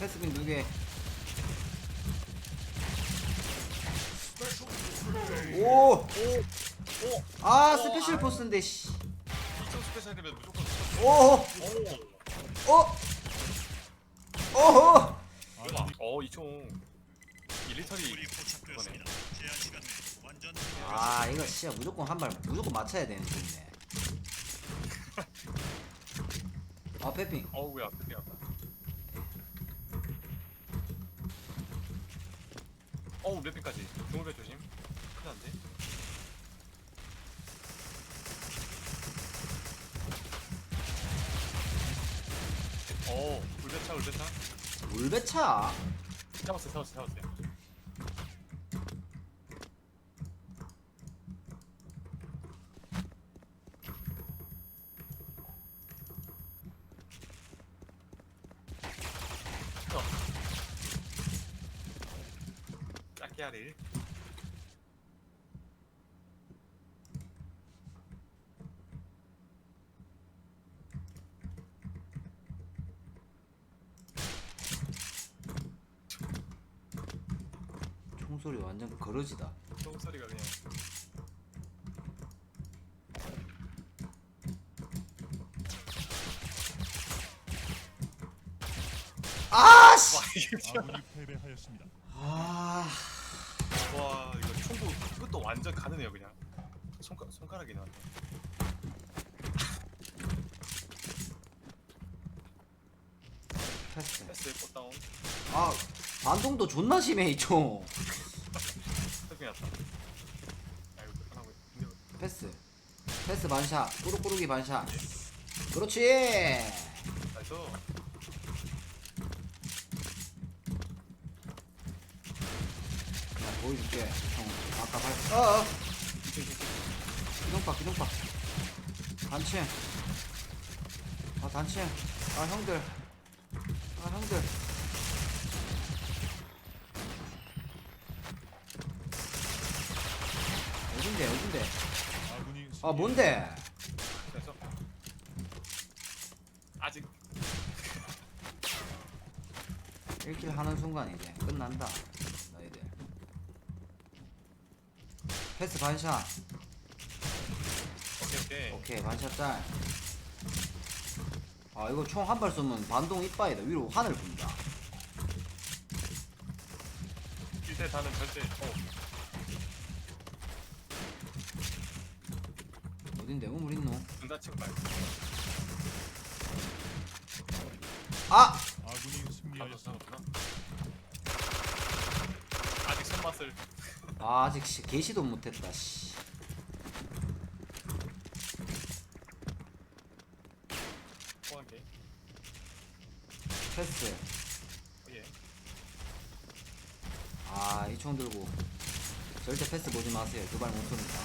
패스빈 두개 오! 오! 오! 아 어, 스페셜 아. 포스인데 씨. 2층 스페셜이면 무조건 오! 오! 어? 오호! 봐. 어, 이총 일리터리 이거네. 아 이거 진짜 무조건 한 발 무조건 맞춰야 되는 팀이네. 아 페핑. 어우야, 큰일 났다. 어우, 랩핑까지. 중물배 조심. 큰일 났네. 어, 울배차, 울배차. 물배차. 잡았어요, 잡았어요, 잡았어요. 어. 하래. 총소리 완전 거러지다. 소리가 그냥. 아 씨. 와 이게 진짜. 아군이 패배하였습니다. 아. 와 이거 총도 이것도 완전 가능해요 그냥. 손가 손가락이 나왔네. 패스. 패스 꽃다운. 아 반동도 존나 심해 이 총. 패스 났다. 아 힘들어. 패스. 패스 반샷. 꾸룩꾸룩이 반샷. 그렇지. 나이스. 그냥 보여줄게. 형 아까 발. 어. 어. 기둥박 기둥박. 단층. 아 단층. 아 형들. 아 형들. 어딘데 어딘데? 아군이 아 뭔데? 아직 1킬 하는 순간 이제 끝난다. 패스 반샷. 오케이 오케이. 오케이 반샷 짤. 아 이거 총 한 발 쏘면 반동 이빠이다. 위로 하늘 푼다. 1대 다는 절대. 어. 어딘데 우물 있노? 눈 다치고 말고. 아! 아군이 승리하였습니다. 아직 손맛을. 아 아직 씨, 개시도 못했다. 씨. 포함게. 패스. 어, 예. 아 이 총 들고 절대 패스 보지 마세요. 두 발 못 쏘니까.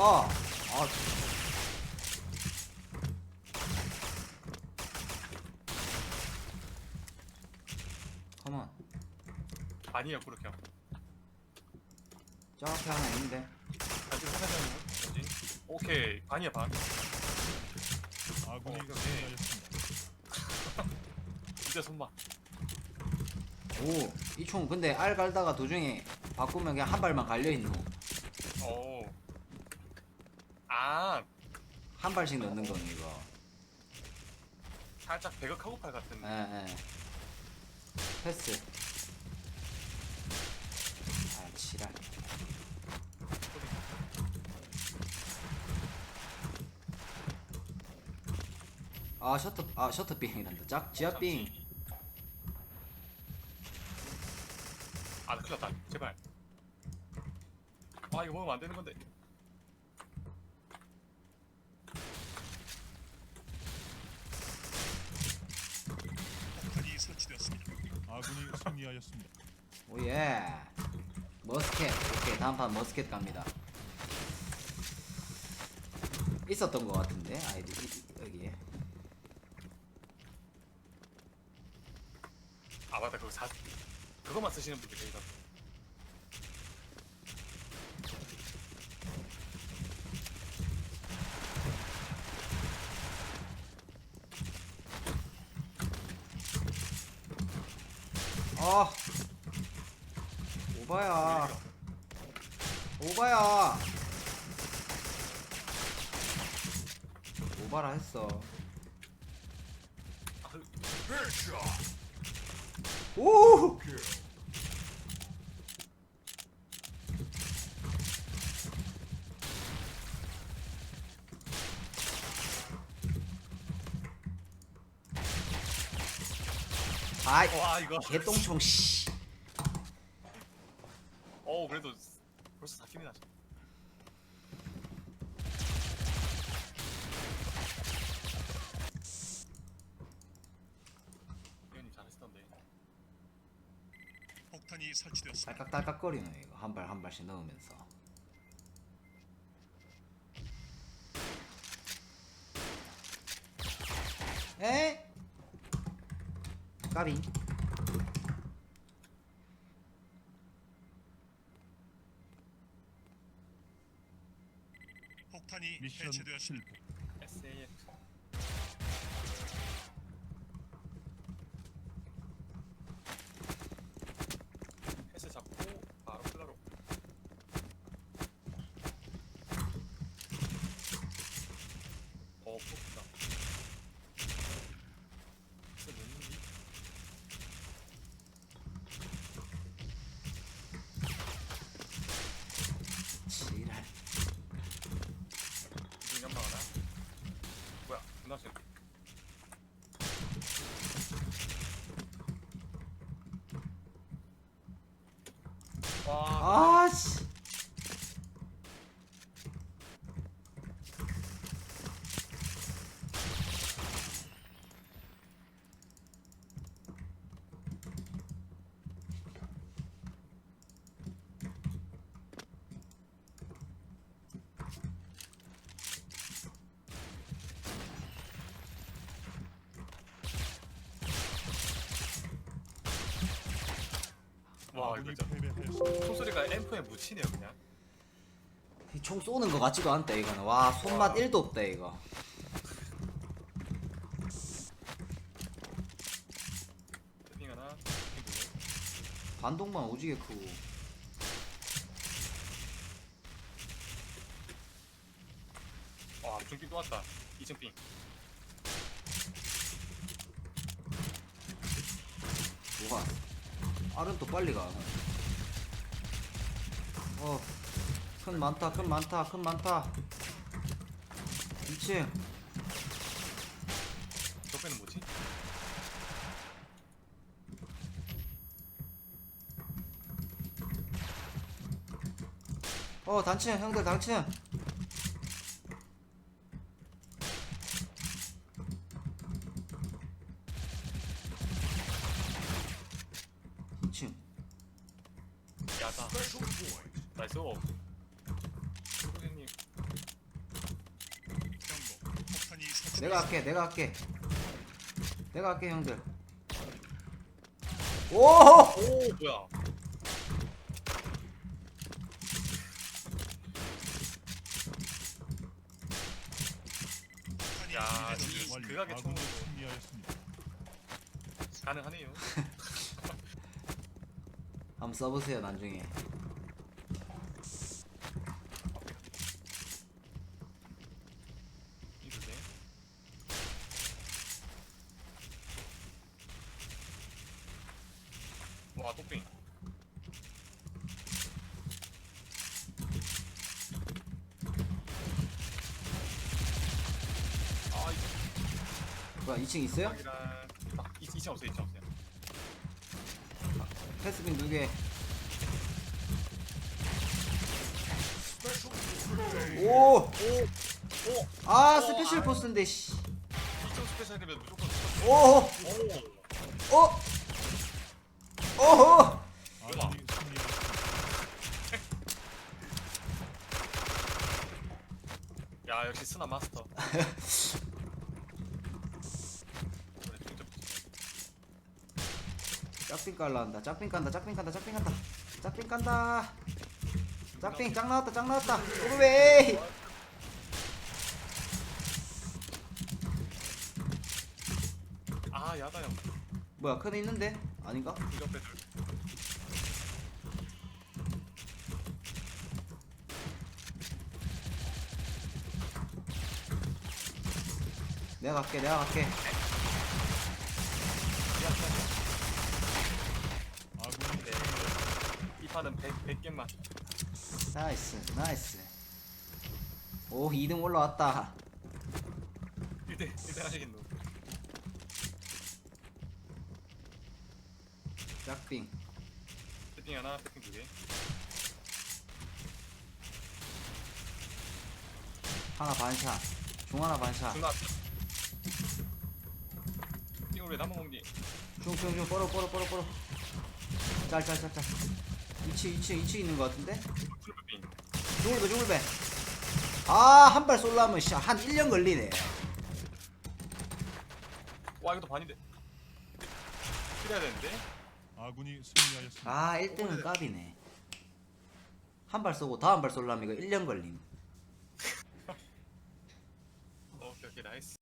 아! 아 컴온 아니야 그렇게 하고. 저 앞에 하나 있는데 아직 하나잖아. 뭐지? 오케이 반이야 반. 아군이. 승리하였습니다. 진짜 손맛. 오이 총 근데 알 갈다가 도중에 바꾸면 그냥 한 발만 갈려있노 오. 아한 발씩 넣는 거는 이거 살짝 배가 카고팔 같은. 예예 패스 아 지랄 아 셔터 아 셔터 빙이란다 짝 지하 빙 아, 나 큰일 났다. 제발. 아, 이거 먹으면 안 되는 건데. 폭탄이 설치되었습니다. 아군이 승리하였습니다. 오예 머스켓. 오케이 다음판 머스켓 갑니다. 있었던 것 같은데 아이디 여기에. 아 맞다 그거 사 그거만 쓰시는 분들 계시다. 아 오바야. 오바야. 오바라 했어. 아, 오! 아이 와 이거 개똥총 씨 어 그래도 벌써 4킬이나 의원님 잘하시던데. 폭탄이 설치되었습니다. 딸깍딸깍거리네 이거. 한 발 한 발씩 넣으면서. 에? 까비 실패. SAF 패스 잡고 바로 클라로 어 뽑다 진짜 넣는디? 지랄 눈 연방 하나 뭐야 끝났어 와아씨 와 이거 아군이 진짜 패배하였습니다. 총소리가 앰프에 묻히네요 그냥. 이총 쏘는 거 같지도 않다 이거는. 와 손맛 1도 없다 이거. 태핑 하나 태핑 두개. 반동만 오지게 크고. 와 중기 또 왔다. 2층 핑 뭐가 알은 또 빨리 가. 어, 큰 많다, 큰 많다, 큰 많다. 2층. 옆에는 뭐지? 어, 단층, 형들 단층. 층 야다 나이스 선생님 경고. 폭탄이 설치되었습니다. 내가 할게, 내가 할게. 내가 할게, 형들. 오! 오 뭐야 야, 이. 극악의. 승리하였습니다. 가능하네요 한번 써보세요, 나중에. 이두개 와 똑빙 아 이거 뭐야, 2층 있어요? 이랑 아, 2층 없어요 2층 없어요 패스빈 두 개. 오! 오! 오! 아, 어, 스페셜 아. 포스인데, 씨. 2층 스페셜이면 무조건 오! 오! 어? 오호! 승리하였습니다. 야 역시 스나 마스터 그래, 진짜 짝빙 깔라 한다. 짝빙 깐다. 짝빙 깐다. 짝빙 간다. 짝빙 간다. 짝빙 짝 나왔다. 짝 나왔다. 오르웨이. 아 야다 형 뭐야? 큰 있는데? 아닌가? 내가 갈게 내가 갈게 네. 이 판은 100, 100 개만. 나이스 나이스 오 2등 올라왔다 1대 1대 하시겠노. 짝빙 세팅 하나, 세팅 두 개. 하나 반샷 중 하나 반샷 중나. 이걸 왜 나만 먹니? 중중중 뽀로 뽀로 뽀로 뽀로 짤짤짤짤 2층 2층 2층 있는 거 같은데? 중울배 중울배 아한 발 쏠라면 씨, 한 1년 걸리네 와 이것도 반인데. 필요해야 되는데. 아군이 승리하였습니다. 아 1등은 까비네 한 발 쏘고 다음 발 쏠라면 이거 1년 걸림 오케이 오케이 나이스.